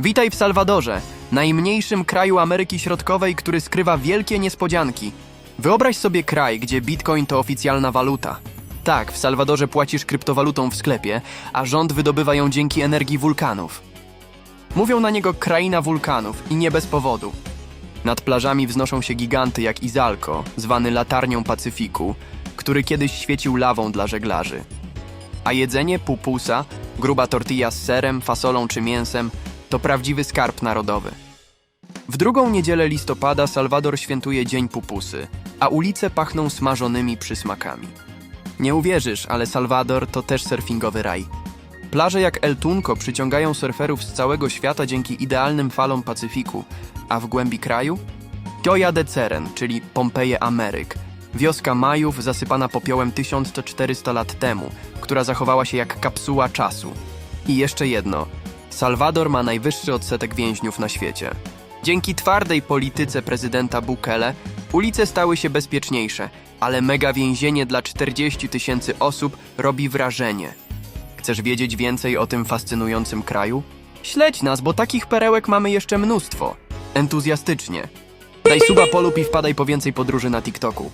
Witaj w Salwadorze, najmniejszym kraju Ameryki Środkowej, który skrywa wielkie niespodzianki. Wyobraź sobie kraj, gdzie bitcoin to oficjalna waluta. Tak, w Salwadorze płacisz kryptowalutą w sklepie, a rząd wydobywa ją dzięki energii wulkanów. Mówią na niego kraina wulkanów i nie bez powodu. Nad plażami wznoszą się giganty jak Izalco, zwany latarnią Pacyfiku, który kiedyś świecił lawą dla żeglarzy. A jedzenie pupusa, gruba tortilla z serem, fasolą czy mięsem to prawdziwy skarb narodowy. W drugą niedzielę listopada Salwador świętuje Dzień Pupusy, a ulice pachną smażonymi przysmakami. Nie uwierzysz, ale Salwador to też surfingowy raj. Plaże jak El Tunco przyciągają surferów z całego świata dzięki idealnym falom Pacyfiku, a w głębi kraju? Gioia de Ceren, czyli Pompeje Ameryk, wioska Majów zasypana popiołem 1400 lat temu, która zachowała się jak kapsuła czasu. I jeszcze jedno. Salwador ma najwyższy odsetek więźniów na świecie. Dzięki twardej polityce prezydenta Bukele ulice stały się bezpieczniejsze, ale mega więzienie dla 40 tysięcy osób robi wrażenie. Chcesz wiedzieć więcej o tym fascynującym kraju? Śledź nas, bo takich perełek mamy jeszcze mnóstwo. Entuzjastycznie. Daj suba polub i wpadaj po więcej podróży na TikToku.